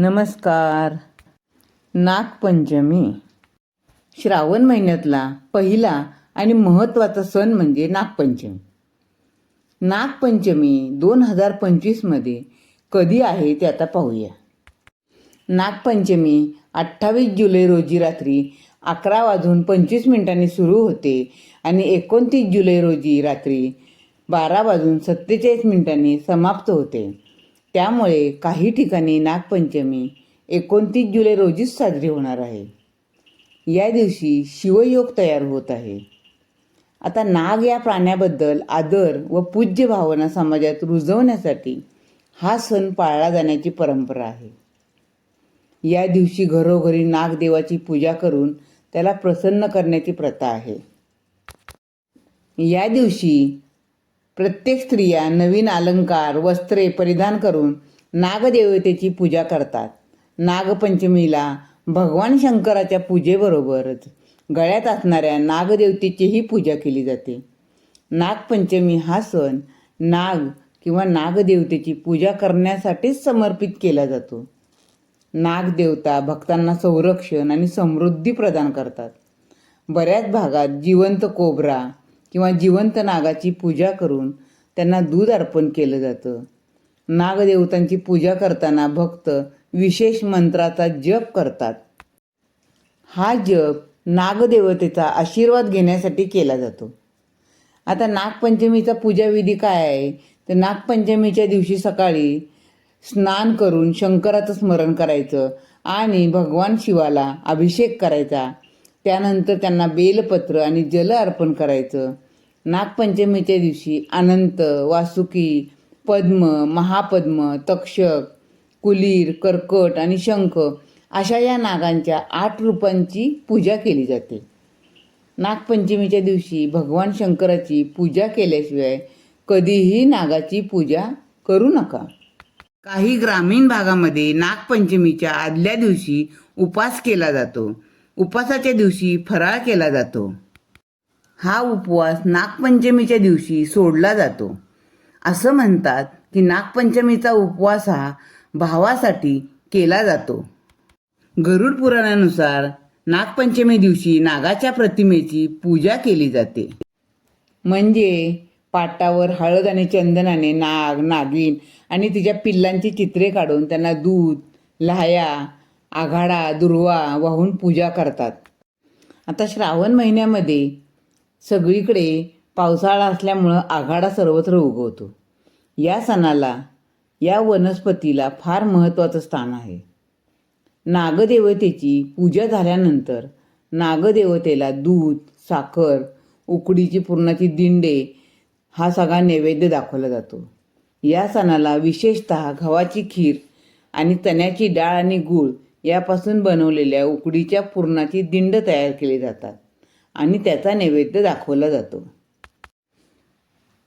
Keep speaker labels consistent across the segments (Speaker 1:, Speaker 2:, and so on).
Speaker 1: नमस्कार. नागपंचमी. श्रावण महिन्यातला पहिला आणि महत्त्वाचा सण म्हणजे नागपंचमी. नागपंचमी दोन हजार पंचवीसमध्ये कधी आहे ते आता पाहूया. नागपंचमी अठ्ठावीस जुलै रोजी रात्री अकरा वाजून पंचवीस मिनिटांनी सुरू होते आणि एकोणतीस जुलै रोजी रात्री बारा वाजून सत्तेचाळीस मिनिटांनी समाप्त होते. त्यामुळे काही ठिकाणी नागपंचमी एकोणतीस जुलै रोजीच साजरी होणार आहे. या दिवशी शिवयोग तयार होत आहे. आता नाग या प्राण्याबद्दल आदर व पूज्य भावना समाजात रुजवण्यासाठी हा सण पाळला जाण्याची परंपरा आहे. या दिवशी घरोघरी नागदेवाची पूजा करून त्याला प्रसन्न करण्याची प्रथा आहे. या दिवशी प्रत्येक स्त्रिया नवीन अलंकार वस्त्रे परिधान करून नागदेवतेची पूजा करतात. नागपंचमीला भगवान शंकराच्या पूजेबरोबरच गळ्यात असणाऱ्या नागदेवतेचीही पूजा केली जाते. नागपंचमी हा सण नाग किंवा नागदेवतेची पूजा करण्यासाठीच समर्पित केला जातो. नागदेवता भक्तांना संरक्षण आणि समृद्धी प्रदान करतात. बऱ्याच भागात जिवंत कोबरा किंवा जिवंत नागाची पूजा करून त्यांना दूध अर्पण केलं जातं. नागदेवतांची पूजा करताना भक्त विशेष मंत्राचा जप करतात. हा जप नागदेवतेचा आशीर्वाद घेण्यासाठी केला जातो. आता नागपंचमीचा पूजाविधी काय आहे? तर नागपंचमीच्या दिवशी सकाळी स्नान करून शंकराचं स्मरण करायचं आणि भगवान शिवाला अभिषेक करायचा. त्यानंतर त्यांना बेलपत्र आणि जल अर्पण करायचं. नागपंचमीच्या दिवशी अनंत वासुकी पद्म महापद्म तक्षक कुलीर कर्कट आणि शंख अशा या नागांच्या आठ रूपांची पूजा केली जाते. नागपंचमीच्या दिवशी भगवान शंकराची पूजा केल्याशिवाय कधीही नागाची पूजा करू नका. काही ग्रामीण भागामध्ये नागपंचमीच्या आदल्या दिवशी उपास केला जातो. उपवासाच्या दिवशी फराळ केला जातो. हा उपवास नागपंचमीच्या दिवशी सोडला जातो. असं म्हणतात की नागपंचमीचा उपवास हा भावासाठी केला जातो. गरुड पुराणानुसार नागपंचमी दिवशी नागाच्या प्रतिमेची पूजा केली जाते. म्हणजे पाटावर हळद आणि चंदनाने नाग नागिन आणि तिच्या पिल्लांची चित्रे काढून त्यांना दूध लाह्या आघाडा दुर्वा वाहून पूजा करतात. आता श्रावण महिन्यामध्ये सगळीकडे पावसाळा असल्यामुळं आघाडा सर्वत्र उगवतो. या सणाला या वनस्पतीला फार महत्त्वाचं स्थान आहे. नागदेवतेची पूजा झाल्यानंतर नागदेवतेला दूध साखर उकडीची पुरणाची दिंडे हा सगळा नैवेद्य दाखवला जातो. या सणाला विशेषत गव्हाची खीर आणि चण्याची डाळ आणि गूळ यापासून बनवलेल्या उकडीच्या पुरणाची दिंड तयार केली जातात आणि त्याचा नैवेद्य दाखवला जातो.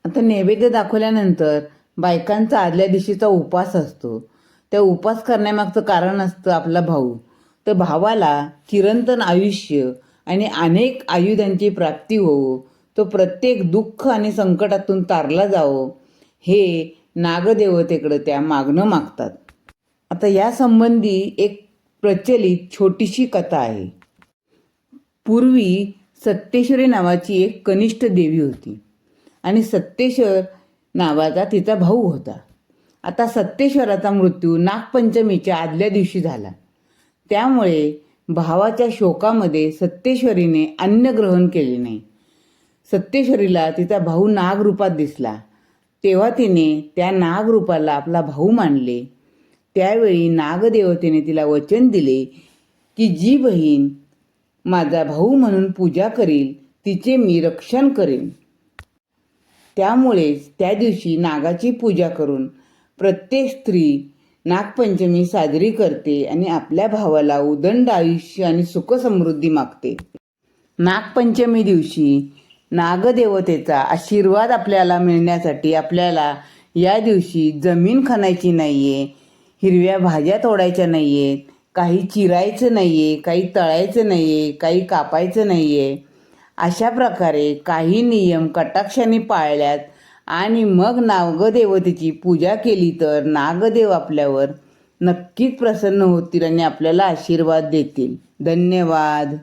Speaker 1: आता नैवेद्य दाखवल्यानंतर बायकांचा आदल्या दिवशीचा उपास असतो. त्या उपास करण्यामागचं कारण असतं आपला भाऊ. तर भावाला चिरंतन आयुष्य आणि अनेक आयुधांची प्राप्ती होवो तो प्रत्येक दुःख आणि संकटातून तारला जावो हे नागदेवतेकडं त्या मागणं मागतात. आता या संबंधी एक प्रचलित छोटीशी कथा आहे. पूर्वी सत्तेश्वरी नावाची एक कनिष्ठ देवी होती आणि सत्तेश्वर नावाचा तिचा भाऊ होता. आता सत्तेश्वराचा मृत्यू नागपंचमीच्या आदल्या दिवशी झाला. त्यामुळे भावाच्या शोकामध्ये सत्तेश्वरीने अन्न ग्रहण केले नाही. सत्तेश्वरीला तिचा भाऊ नागरूपात दिसला. तेव्हा तिने त्या नागरूपाला आपला भाऊ मानले. त्यावेळी नागदेवतेने तिला वचन दिले की जी बहीण माझा भाऊ म्हणून पूजा करील तिचे मी रक्षण करेन. त्यामुळेच त्या दिवशी नागाची पूजा करून प्रत्येक स्त्री नागपंचमी साजरी करते आणि आपल्या भावाला उदंड आयुष्य आणि सुखसमृद्धी मागते. नागपंचमी दिवशी नागदेवतेचा आशीर्वाद आपल्याला मिळण्यासाठी आपल्याला या दिवशी जमीन खणायची नाही आहे हिरव्या भाज्या तोडायच्या नाही आहेत काही चिरायचं नाही आहे काही तळायचं नाही आहे काही कापायचं नाही आहे अशा प्रकारे काही नियम कटाक्षाने पाळल्यात आणि मग नागदेवतेची पूजा केली तर नागदेव आपल्यावर नक्कीच प्रसन्न होतील आणि आपल्याला आशीर्वाद देतील. धन्यवाद.